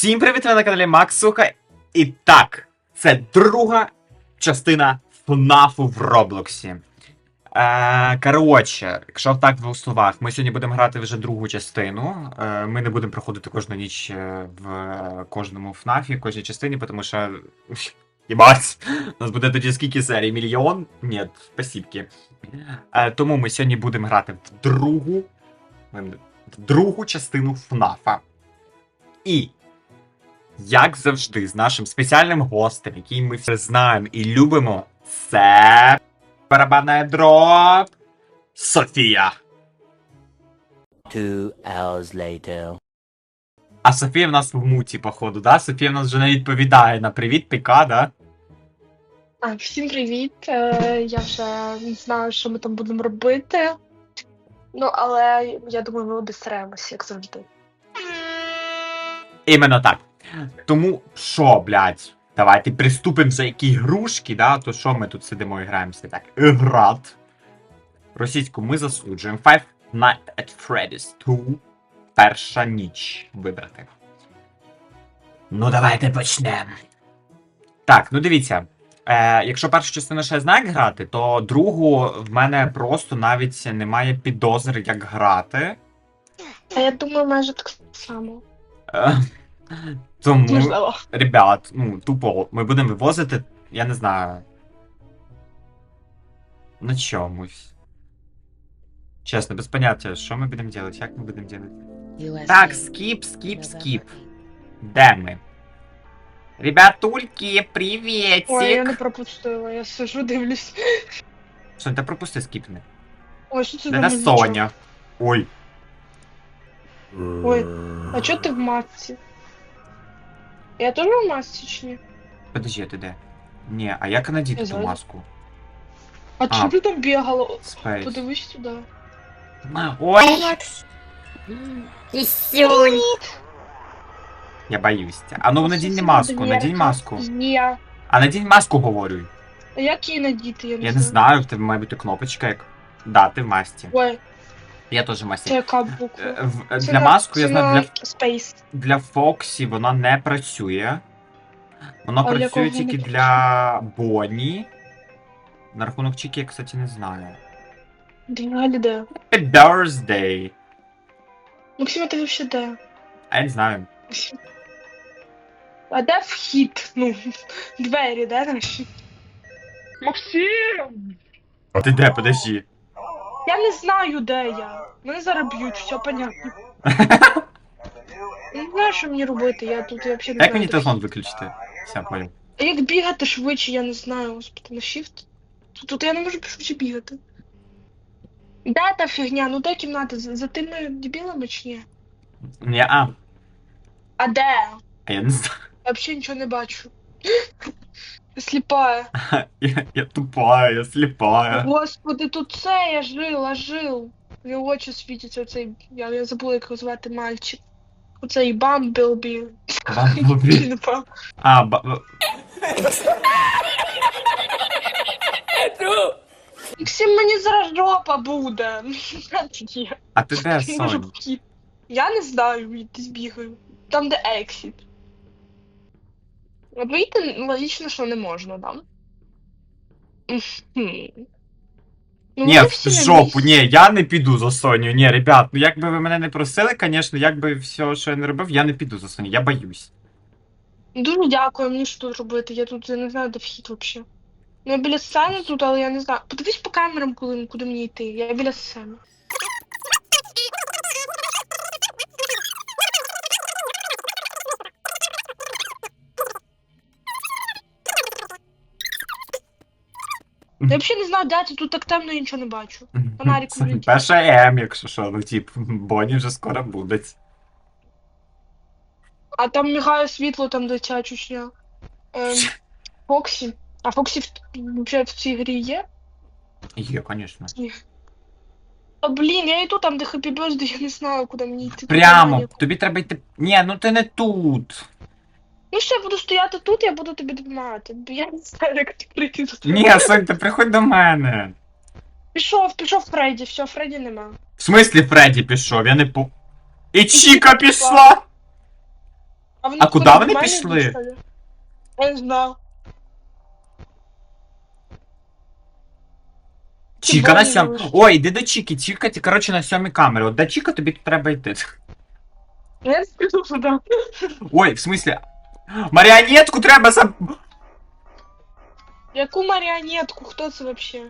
Всім привіт, на каналі Макс Суха. І так, це друга частина ФНАФу в Роблоксі. Е, коротше, якщо так в двох словах, ми сьогодні будемо грати вже другу частину. Е, ми не будемо проходити кожну ніч е, в кожному ФНАФі, кожній частині, тому що. Єбать, у нас буде тоді скільки серій? Мільйон? Ні, спасибки. Е, тому ми сьогодні будемо грати в другу. в другу частину ФНАФа. І як завжди, з нашим спеціальним гостем, який ми всі знаємо і любимо, це барабанна дроп Софія. Two hours later. А Софія в нас в муті, походу, да? Софія в нас вже не відповідає на привіт, піка, да? А, всім привіт. Е, Я вже не знаю, що ми там будемо робити. Ну, але я думаю, ми обістраємося, як завжди. Іменно так. Тому що, блядь, давайте приступимо за які грушки, да? То що ми тут сидимо і граємося так? Град. Російську ми засуджуємо. Five Nights at Freddy's 2. Перша ніч вибрати. Ну, давайте почнемо. Так, ну дивіться. Е, якщо першу частину ще знаю, як грати, то другу в мене просто навіть немає підозри, як грати. А я думаю, майже так само. Е, тому. Можливо. Ребят, ну, тупо, ми будемо вивозити, я не знаю. На чомусь. Чесно, без поняття, що ми будемо робити, як ми будемо робити. Так, скіп, скіп, скіп. Де ми? Ребятульки, привітик! Ой, я не пропустила, я сижу, дивлюсь. Сонь, та пропусти скіпни. Ой, що це Де на? Соня? Ой. Ой, а чого ти в масці? Я теж в масці? Подожди, ти де? Ні, а як надіти Я ту маску? А, А. чого ти там бігала? Спейс. Подивись сюди. Ой, Макс. Пісюнь. я боюсь. А ну надінь маску, надінь маску. Є. А надінь маску, говорю. А як її надіти? Я не Я не знаю. знаю, в тебе має бути кнопочка як. Да, ти в масці. Ой, Я теж це яка буква? Е, в- Це Для на- маску це я знаю, на для, Space. для Фоксі вона не працює. Вона А для працює кого тільки не для Бонні. На рахунок Чікі я, кстати, не знаю. Далі де? Happy Birthday. Максима, ти вообще де? А я не знаю. А де вхід? Ну, двері, де наші? Максим! А ти де, подожди. Я не знаю, де я. Мене зараз б'ють, все понятно. Я не знаю, що мені робити, я тут взагалі не Як мені телефон виключити? Все, понял. А як бігати швидше, я не знаю, господи, на shift? Тут, тут я не можу швидше бігати. Де та фігня? Ну де кімната? За, за тими дебілами чи ні? Ні, а. А де? А я не знаю. Я взагалі нічого не бачу. Сліпая. Я, я тупая, я сліпая. Господи, тут це я жила, жив. Мені очі світяться оцей. Я, я забула, як його звати мальчик. Оцей Бамблбі. Бамблбі. А, ба... Максим, мені зараз жопа буде. А ти де, я не можу Сонь? Я не знаю, я десь бігаю. Там, де ексіт. Вийти логічно, що не можна, да? Ну, Ні, в жопу, ні, я не піду за Соню. Ні, ребят, ну якби ви мене не просили, звісно, якби все, що я не робив, я не піду за Соню, я боюсь. Дуже дякую, мені що тут робити. Я тут я не знаю, де вхід взагалі. Ну, я біля сцени тут, але я не знаю. Подивись по камерам, куди, куди мені йти. Я біля сцени. Я взагалі не знаю, де це тут так темно, я нічого не бачу. Фонарик Це улетів. Перша М, якщо що, ну тип, Бонні вже скоро буде. А там мігає світло, там де ця чучня. Ем, Фоксі. А Фоксі в, вже в цій грі є? Є, звісно. А блін, я йду там, де Happy Birthday, я не знаю, куди мені йти. Прямо, немає тобі треба йти. Ні, ну ти не тут. Ну що, я буду стояти тут, я буду тобі допомагати. бо Я не знаю, як ти прийти до тебе. Ні, Сонь, ти приходь до мене. Пішов, пішов Фредді, все, Фредді нема. В смислі Фредді пішов, я не по. І Чіка Чіка пішла! вони А тут куди вони нормально пішли? йдуть, що ли? Я не знаю. Чіка на Футбольний сьом. лист. Ой, іди до Чіки. Чіка, ти, коротше, на сьомій камері. От до Чіка тобі тут треба йти. Я не скажу, що да. Ой, в смислі. Маріонетку треба за. Яку маріонетку? Хто це вообще?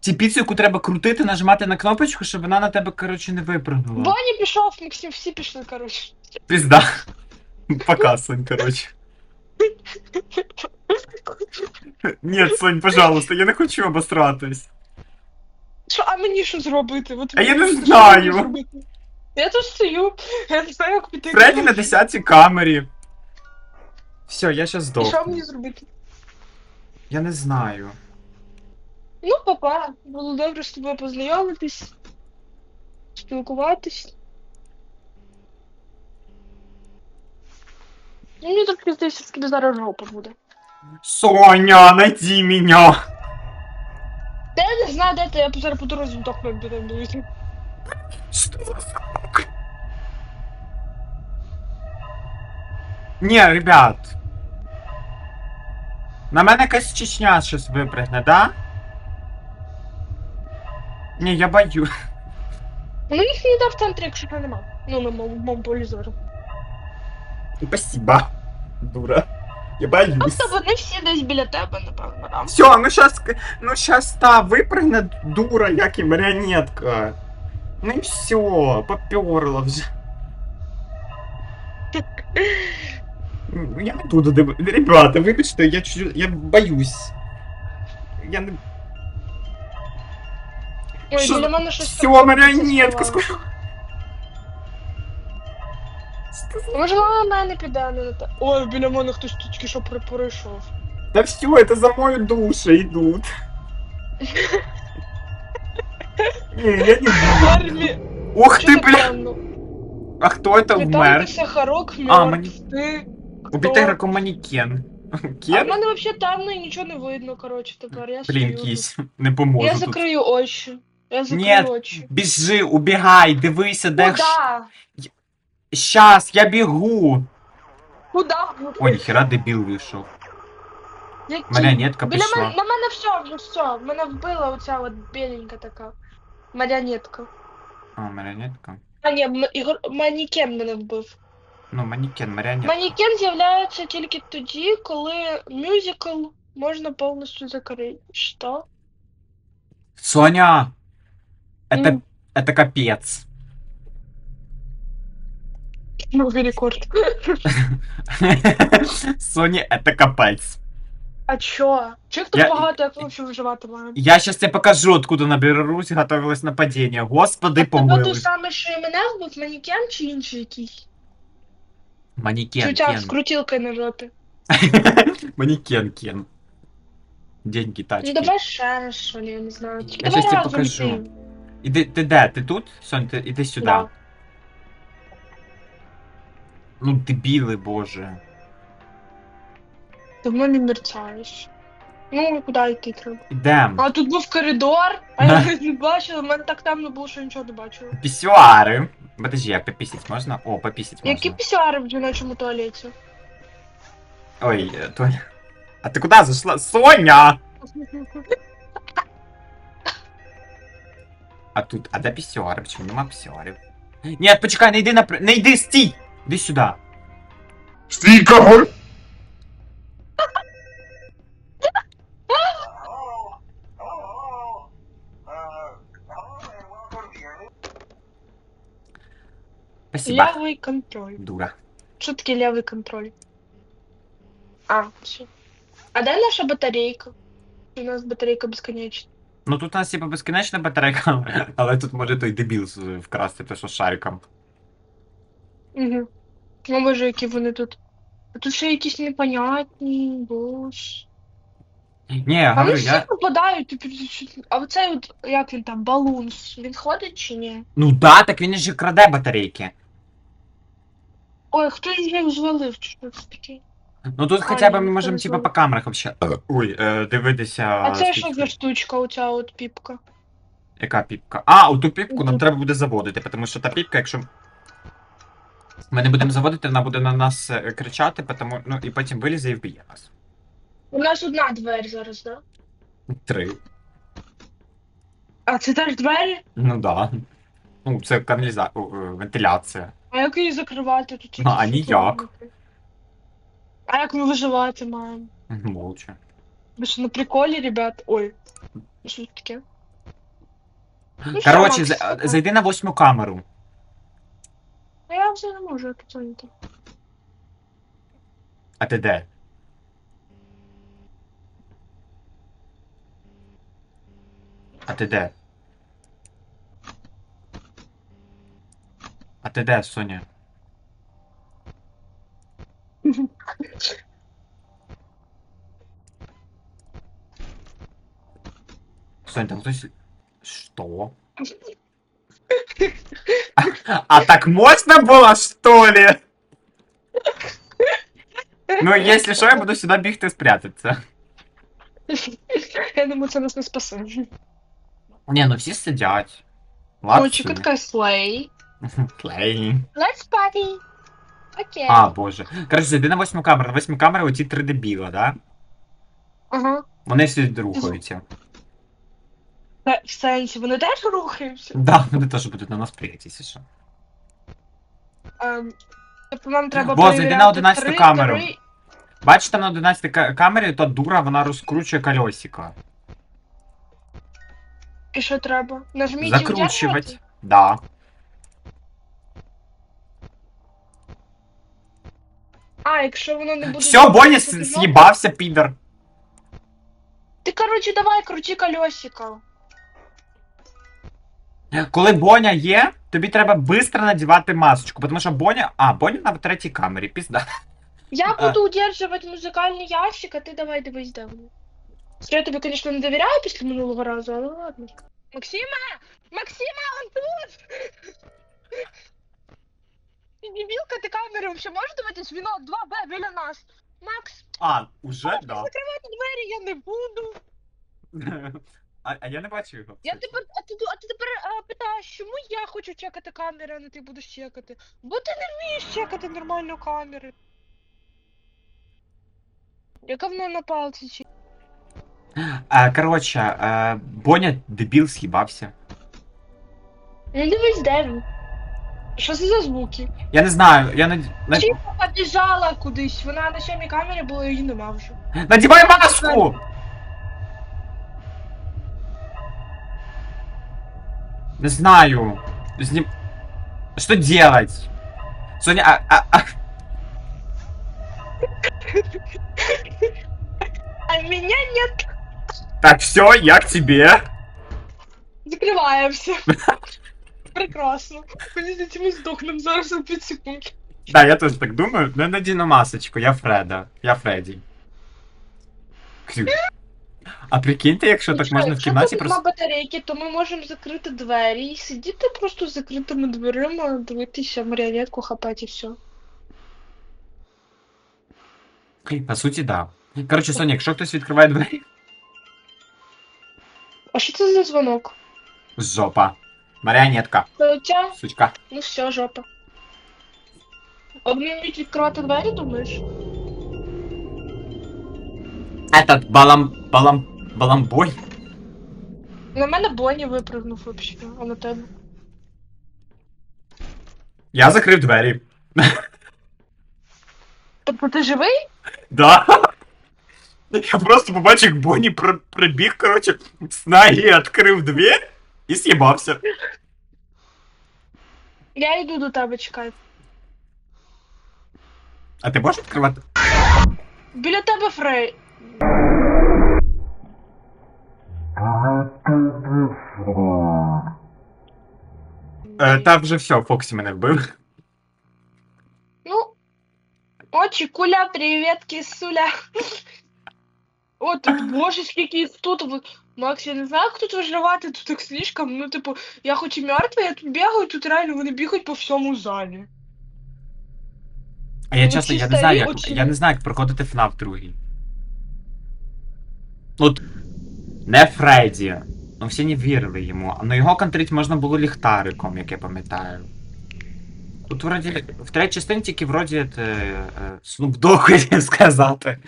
Ці піцу, яку треба крутити, нажимати на кнопочку, щоб вона на тебе, коротше, не випрыгнула. Ваня пішов, Максим, всі пішли, коротше. Пізда. Пока, Сонь, коротше. Ні, Сонь, пожалуйста, я не хочу обосратись. Що, а мені що зробити? От А я не що знаю. мені зробити? Я тут стою, я не знаю, як піти. Фредді на 10 камері. Все, я щас І що здохну. мені зробити? Я не знаю. Ну, папа, було добре з тобою познайомитись, спілкуватись. Ну, мені так здається, що тобі зараз жопа буде. Соня, найди меня. Та я не знаю, де ти, я зараз по дорозі вдохну, як до тебе близько. Что за звук? Не, ребят. На мене якась чечня щось випрыгне, да? Ні, я бою. Ну, їх ніде в центрі, якщо що нема. Ну, на моєму моєму полі. Спасибо. Дура. Я боюсь. Тобто вони всі десь біля тебе, напевно, да? Все, ну щас, ну щас та випрыгне дура, як і маріонетка. Ну і все, поперла вже. Ну, Я не буду див... Ребята, вибачте, я чуть... я боюсь. Я не... Ой, Що біля за- мене щось. Все, таке маріонетка, заспівало. скоро. Може, на мене піде, а не на те. Ой, біля мене хтось тут тільки що при- пройшов. Да все, это за мою душу идут. Не, я не буду. Армі... Ух Що ты, так бля! темно? А кто это вмер? Віталій Сахарок А, мертв. Ти... Убитый игроком манекен. А в Кен? мене взагалі темно і нічого не видно, коротше, тепер. Я Блін, стою кісь, не поможу Я тут. закрию очі. Я закрию Ні, очі. Біжи, убігай, дивися, де... ж- Куда? Щас, я бігу. Куда? Ой, ніхера дебіл вийшов. Які? Маріонетка Біля пішла. мене, на мене все, вже все. Мене вбила оця от біленька така. Маріонетка. А, маріонетка. А ні, м- ігор... манікен мене вбив. Ну, манекен, маріонетка. Манікен з'являється тільки тоді, коли мюзикл можна повністю закрити. Що? Соня! Это, М. это капец. Новий рекорд. Соня, это капець. А чо? Чи хто Я- багато, як взагалі виживати має? Я сейчас тебе покажу, откуда наберусь, готовилось нападение. Господи, Тебе той помилуй. самий, що і мене вбив, манікен чи інший якийсь? Манекен, Чутяк з Кен. крутілкою на жопі. Манекен, Кен. Деньги, Ну давай раз, що ли, я не знаю. Тільки Я давай щас тебе разом покажу. йти. Іди, ти де? Ти тут? Сонь, ти іди сюди. Да. Ну, дебіли, боже. Давно не мерцаєш. Ну, і куди йти треба? Ідем. А тут був коридор, а я не бачила, в мене так темно було, що нічого не бачила. Пісюари. Подожди, а попісять можна? О, попісять можна. Які пісяри в жіночому туалеті? Ой, е, Толя. А ти куди зайшла? Соня! А тут, а де пісюари? Чому нема пісюарів? Ні, почекай, не йди на... Не йди, стій! Іди сюди. Стій, кого? Спасибо. Лявий контроль. Дура. Таке лявий контроль? А, все. А де наша батарейка? У нас батарейка безконечна. Ну тут у нас типа безкінечна батарейка, але тут може той дебіл з- вкрасти те, що з шариком. Угу. Ну, боже, які вони тут. А тут ще якісь непонятні, боже. Ні, я А вони говорю, всі я. попадають, типу, чуть- а оцей от, як він там, балунс, він ходить чи ні? Ну да, так він же краде батарейки. Ой, хтось їх звалив, чи що це таке? Ну тут хоча б ми можемо не типа по камерах вообще. Ой, е, дивитися. А це що за штучка, оця от піпка? Яка піпка? А, оту піпку нам треба буде заводити, тому що та піпка, якщо. Ми не будемо заводити, вона буде на нас е, кричати, потому, ну, і потім вилізе і вб'є нас. У нас одна двері зараз, да? Три. А це теж двері? Ну да. Ну, це каналіза... о, е, вентиляція. А як її закривати тут? Ну, а якісь ніяк. А як ми виживати маємо? Молча. Ви що на приколі, ребят? Ой. Що це таке? Ну, що, Коротше, Макс, за- що? зайди на восьму камеру. А я вже не можу, я тут зайнята. А ти де? А ти де? А ти де, Соня? Сонь, там хтось... Что? А так можно было, что ли? Ну, если что, я буду сюда бігти спрятаться. Я думаю, це нас не спасе. Не, ну всі сидять. Ночі Ладно. така слей. Клей. Let's party. Окей. А, боже. Коротше, зайди на восьму камеру. На восьмій камері оці три дебіла, да? Ага. Вони всі рухаються. Та, В сенсі, вони теж рухаються. Да, вони теж будуть на нас пригатися, що. Ем, Тобто нам треба Бо, зайди на перевіряти 11-ту три, камеру. три- Бачите, на 11 ка- камері та дура, вона розкручує колесико. І що треба? Нажміть і Закручувати. Да. А, якщо воно не буде... Все, Боня з'їбався, підер. Ти, коротше, давай, крути колесико. Коли Боня є, тобі треба швидко надівати масочку, тому що Боня. А, Боня на третій камері, пізда. Я А. буду удержувати музикальний ящик, а ти давай дивись, де вони. Що я тобі, звісно, не довіряю після минулого разу, але ладно. Максима! Максима, он тут! Ти дебілка, ти камери взагалі можеш дивитись? Він 2Б біля нас. Макс, А, уже, да. закривати двері я не буду. А, а я не бачу його. Я кстати. тепер, а ти, а ти тепер а, питаєш, чому я хочу чекати камери, а не ти будеш чекати? Бо ти не вмієш чекати нормально камери. Яка в мене на палці чи? А, коротше, а, Боня дебіл з'їбався. Ну дивись, де він. Що це за звуки? Я не знаю, я над... над... Чіпа побіжала кудись, вона на сьомій камері була, її нема вже. Надівай маску! Не знаю. Знім... Что делать? Соня, а, а, а... А мене нет. Так, все, я к тебе. Закриваємося. Прекрасно. Мені здається, ми здохнемо зараз за 5 секунд. Да, я тоже так думаю. Ну, надену масочку, я Фреда. Я Фредді. А прикиньте, якщо так можна в якщо кімнаті тут просто. нема батарейки, то ми можемо закрити двері і сидіти просто з закритими дверима, дивитися маріонетку, хапати і все. По суті, да. Коротше, Соня, якщо хтось відкриває двері. А що це за дзвонок? Жопа. Маріонетка. Хоча, Сучка. ну все, жопа. А вони вміють відкривати двері, думаєш? Этот балам... балам... баламбой. На мене Бонні випрыгнув вообще, а на тебе. Я закрив двері. Тобто ти живий? Да. Я просто побачив, як Бонні при- прибіг, коротше, з ноги відкрив двері і з'їбався. Я йду до тебе, чекай. А ти можеш відкривати? Біля тебе Фрей. Е, та вже все, Фоксі мене вбив. Ну, очі, куля, привіт, кисуля. О, тут, боже, скільки їх тут. Макс, я не знаю, як тут виживати, тут так слишком. Ну, типу, я хоч і мертва, я тут бігаю, тут реально вони бігають по всьому залі. А я Ну, чесно, я не знаю, як. очі. Я не знаю, як проходити FNAF другий. От. Не Фредді. Ну всі не вірили йому. А на його контрить можна було ліхтариком, як я пам'ятаю. Тут вроді в третій частині тільки вроді це, е, Snoop Dogg хотів сказати.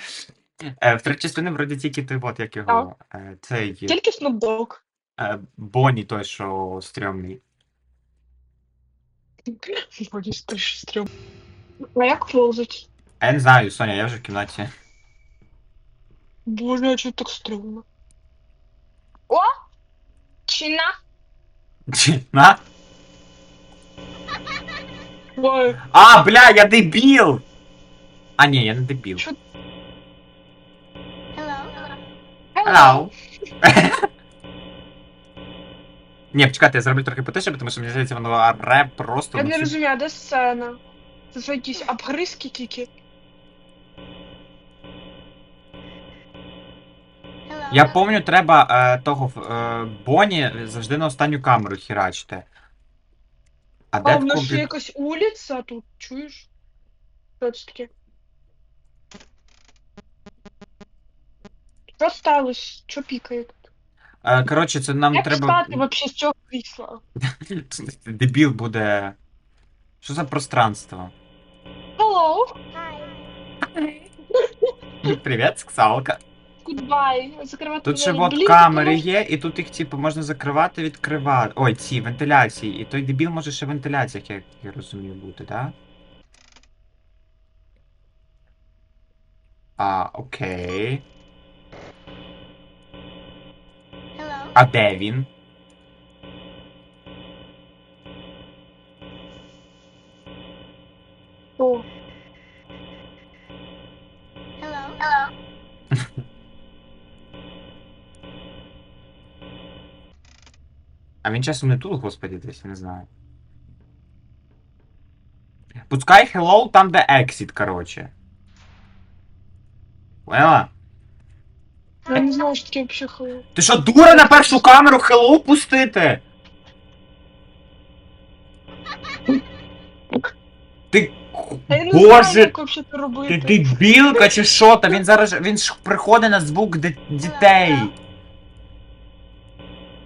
Е, в третій частині вроді тільки ти, от як його. Е, цей Тільки Snoop Dogg. е, Бонні той, що стрьомний. Боже, ти ж стрьом. А як ползать? А я не знаю, Соня, я вже в кімнаті. Боже, а чого так стрьомно? О! Чина! Чи- На? Ой, А, бля, я дебіл! А, ні, я не дебіл. Що? Hello. Ні, почекайте, я зроблю трохи потише, тому що мені здається, воно ре просто. Я ну, не розумію, а де сцена? Це що якісь обгризки тільки? Я пам'ятаю, треба е, того е, Бонні завжди на останню камеру херачити. А де А, в в нас ще якась вулиця тут, чуєш? Що це таке? Що сталося? Що пікає? Е, коротше, це нам Як треба. встати вообще з цього крісла? Дебіл буде. Що за пространство? Hello, Привіт, сксалка. goodbye. Закривати Тут ще двері. от Блін, камери ти є, і тут їх, типу, можна закривати, відкривати. Ой, ці вентиляції. І той дебіл може ще в вентиляціях, як я розумію, бути, так? А, окей. А де він? О, А він часом не тут, господі, десь, не знаю. Пускай hello там, де exit, короче. Поняла? Я не знаю, що таке взагалі hello. Ти що, дура на першу камеру hello пустити? Ти. Та я не знаю, Боже, як взагалі це ти робити. дебілка чи що? Та він зараз. Він ж приходить на звук ди- дітей.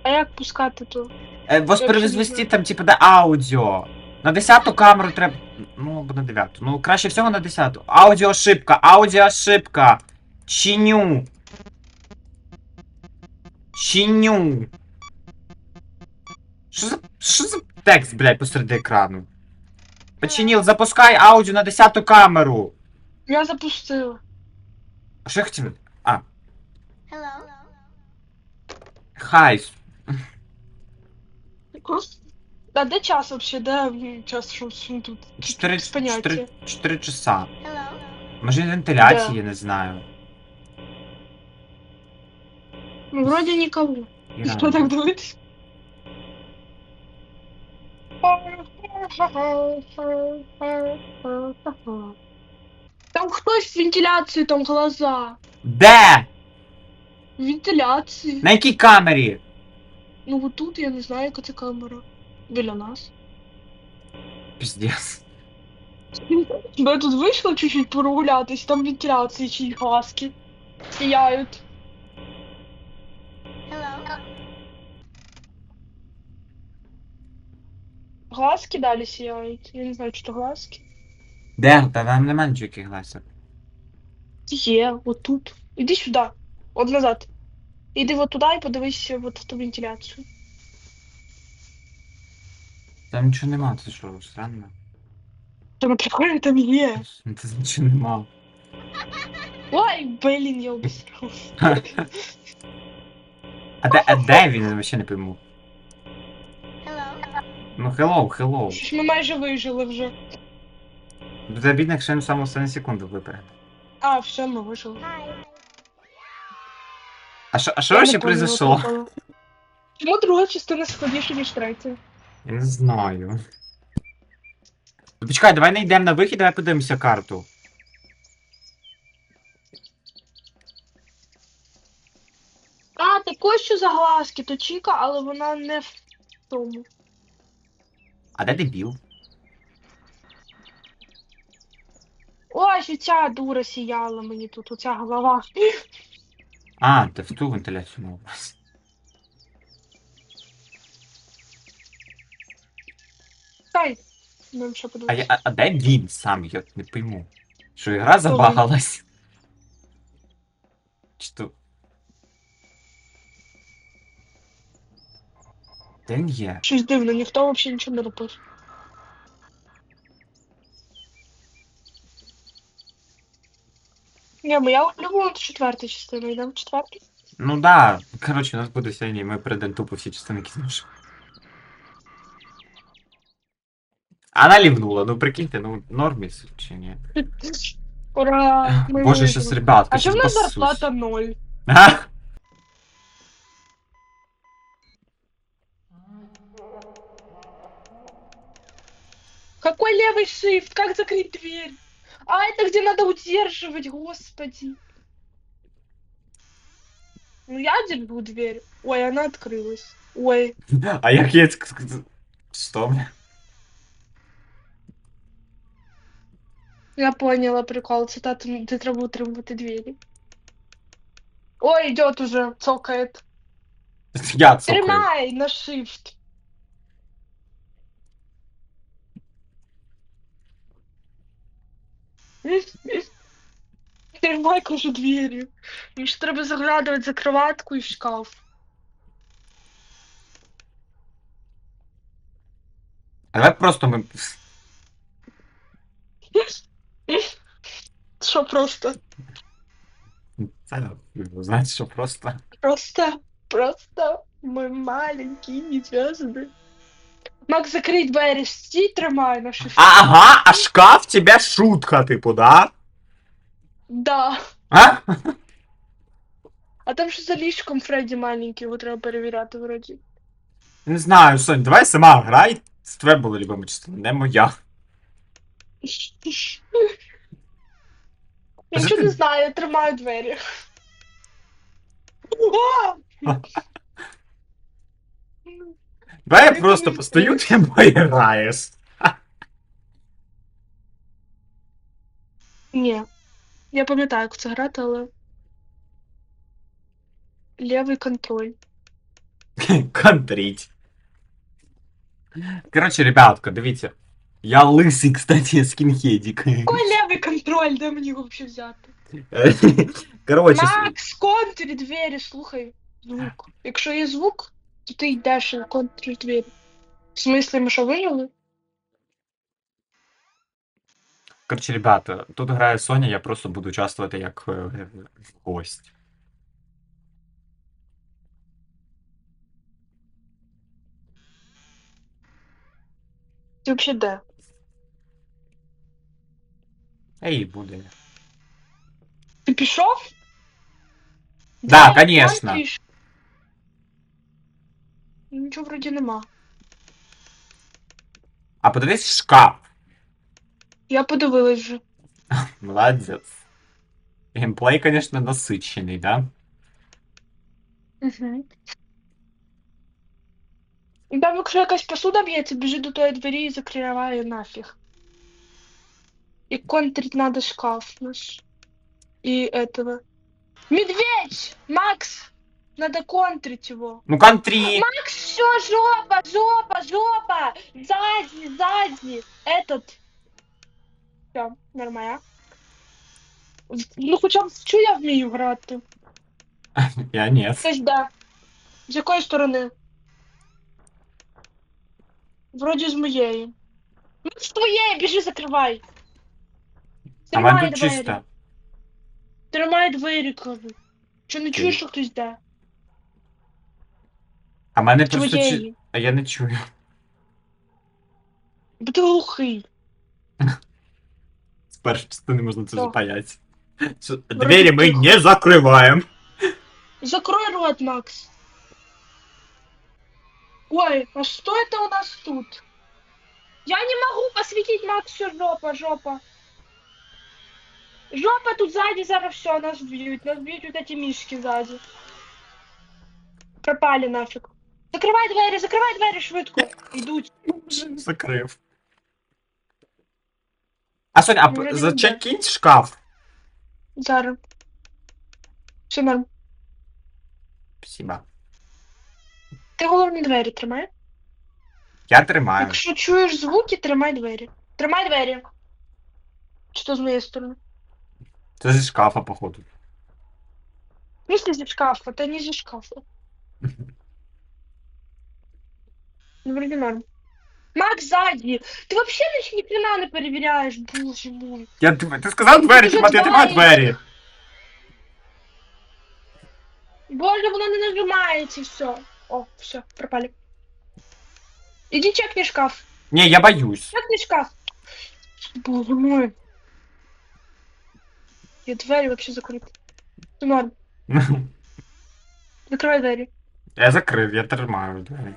А як пускати то? Е, воспроизвести там, типу, де аудіо. На 10 камеру треба. Ну, або на 9. Ну, краще всього на 10. Аудіо ошибка, аудіо ошибка. Чиню. Чиню. Що за. Що за текст, блядь, посеред екрану? Починил, запускай аудіо на 10 камеру. Я запустила. А що я хотів? А, хай. А де час вообще? Де час, що тут? 4, Без поняття. 4, 4 часа. Може вентиляції, я не знаю. Ну, вроде никого. Іра. Що так дивитись? Там хтось в вентиляції, там глаза. Де? В вентиляції. На якій камері? Ну вот тут я не знаю, яка це камера. Біля нас. Піздец. Ну, я тут вийшла чуть-чуть прогулятись, там вентиляції чи глазки. Сияють. Глазки далі сіяють. Я не знаю, чи то глазки. Де? Та там нема нічого яких гласів. Є, от тут. Іди сюди. От назад. Іди от туди і подивись от в ту вентиляцію. Там нічого нема, це що, странно? Та на приколі там є. Це нічого нема. Ой, блін, я обісрав. А де, а де він? Я взагалі не пойму. Ну, hello, hello. Щось ми майже вижили вже. Це бідно, якщо він саме останню секунду вибере. А, все, ми вижили. А що, а що вообще произошло? Чому друга частина складніша, ніж третя? Я не знаю. Ну, Почекай, давай не йдемо на вихід, давай подивимося карту. А, також що заглазки, то Чіка, але вона не в тому. А де дебіл? Ось оця дура сіяла мені тут, оця голова. А, ти в ту вентиляцію мав. Стай, Нам ще А, подивитися. я, а, а де він сам? Я не пойму. Що ігра забагалась? Чи то... Де він є? Щось дивно, ніхто взагалі нічого не робив. Ні, я люблю четверту частину, йдемо в четверту. Ну да, коротше, у нас буде сьогодні, ми прийдемо тупо всі частини кізнеш. Она лівнула, ну прикиньте, ну норміс чи ні? Ура! Ми Боже, вижили. щас, ребятка, А щас в нас зарплата ноль? А? Shift? Как закрыть дверь? А, это где надо удерживать, господи. Ну, я держу дверь. Ой, она открылась. Ой, А як я... Що, бля? я поняла прикол. Цитату, ты треба утримувати двери. Ой, идет уже, цокает. Я цокаю. Тримай на shift. Тримай, кажу, двері. Мені ж треба заглядувати за кроватку і в шкаф. А давай просто ми... Що просто? Це, ну, що просто... Просто, просто ми маленькі зв'язки. Макс, закрий двері, стій, тримай на shift. Ага, а шкаф тебе шутка, типу, да? Да. А? А там що за ліжком Фредді маленький, його треба перевіряти вроді. Не знаю, Сонь, давай сама грай. Це твоя була любима частина, не моя. Я нічого ти- не знаю, я тримаю двері. О! Давай я Ти просто мені постою, ти поіграєш. Ні. Я пам'ятаю, як це грати, але. Левий контроль. Контрить. Короче, ребятка, дивіться. Я лисий, кстати, скінхедик. Ой, левий контроль, де мені його взагалі взяти? Короче, с- Макс, контур двері, слухай звук. Якщо є звук, то ти йдеш і контур двері. В смислі, ми що виняли? короче, ребята, тут грає Соня, я просто буду участвувати як е, гость. Ти взагалі де? Ей, буде. Ти пішов? Да, Де? конечно. Там піш- Нічого вроді нема. А подивись шкаф. Я подивилась вже. Молодець. Геймплей, конечно, насичений, да? Угу. Там, якщо якась посуда б'ється, біжи до тої двері і закриває нафіг. І контрить надо шкаф наш. И этого. Медведь! Макс! Надо контрить его. Ну, контрі! Макс, все, жопа, жопа, жопа! Сзади, сзади! Этот. Все, нормально. Ну, хоча б що я вмію грати? Я ні. Хтось де. З якої сторони? Вроді з моєї. Ну, з твоєї, біжи, закривай. А в мене Тримай тут двері. чисто. Тримай двері, кажу. Що не чуєш, що хтось де? А мене З просто чи... А я не чую. Глухий. З першої частини можна це Що? запаяти. Що, Двері ми не закриваємо. Закрой рот, Макс. Ой, а что это у нас тут? Я не могу посветить Максу жопа, жопа. Жопа тут сзади зараз все, нас бьют. Нас бьют вот эти мишки сзади. Пропали нафиг. Закривай двері, закривай двері швидко. Йдуть. Вже закрив. А Соня, а п- вроде зачекінь шкаф. Зараз. Все норм. Спасибо. Ти головні двері тримай. Я тримаю. Якщо чуєш звуки, тримай двері. Тримай двері. Чи то з моєї сторони? Це зі шкафа, походу. Если зі шкафа, то не зі шкафа. Ну, вроде норм. Макс сзади! Ты вообще лишь ни хрена не перевіряєш, боже мой. Я, тр- ти сказав двері, Дуже чувак, я тримаю двері. двері. Боже, воно не нажимається, все. О, все, пропали. Иди чекни шкаф. Ні, я боюсь. Чекни шкаф. Боже мой. Я двері вообще закрыты. Все норм. Закрывай двері. Я закрив, я тримаю двері.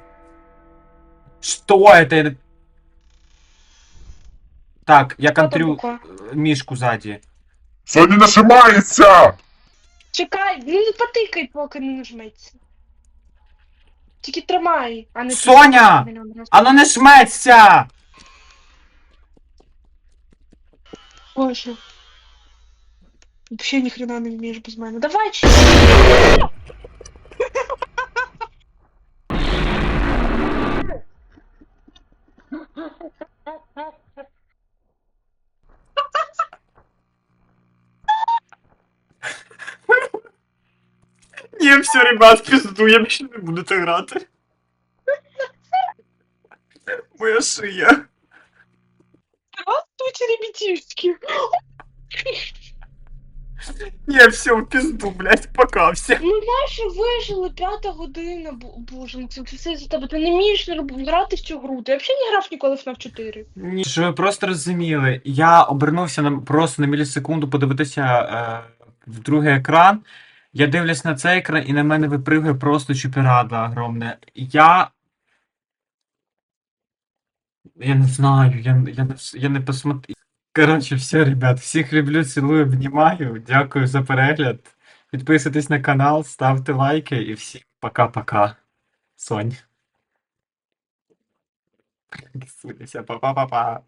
Що это? Так, я контрю буква? мішку ззаді. Це не нажимається! Чекай, ну не потикай, поки не нажметься. Тільки тримай, а не Соня! тикай мільйон раз. Ано не шметься! Боже. Вообще ни хрена не вмієш без мене. Давай, чи... Ні, все, ребят, пізду, я більше не буду це грати. Моя шия. Здравствуйте, ребятишки. Ні, все, в пізду, блядь, пока, все. Ну наші вижили п'ята година. Бо- Боже, Максим, це все за тебе. Ти не вмієш роб- грати в цю гру. Ти взагалі не грав ніколи в FNAF 4. Ні, що ви просто розуміли, я обернувся на просто на мілісекунду подивитися е, в другий екран. Я дивлюсь на цей екран, і на мене випригує просто чупірада огромне. Я. Я не знаю, я, я, не, вс- я не посмотрю. Коротше, все, ребят, всіх люблю, цілую, обнімаю. Дякую за перегляд. Підписуйтесь на канал, ставте лайки і всім пока-пока. Сонь. Па-па-па-па.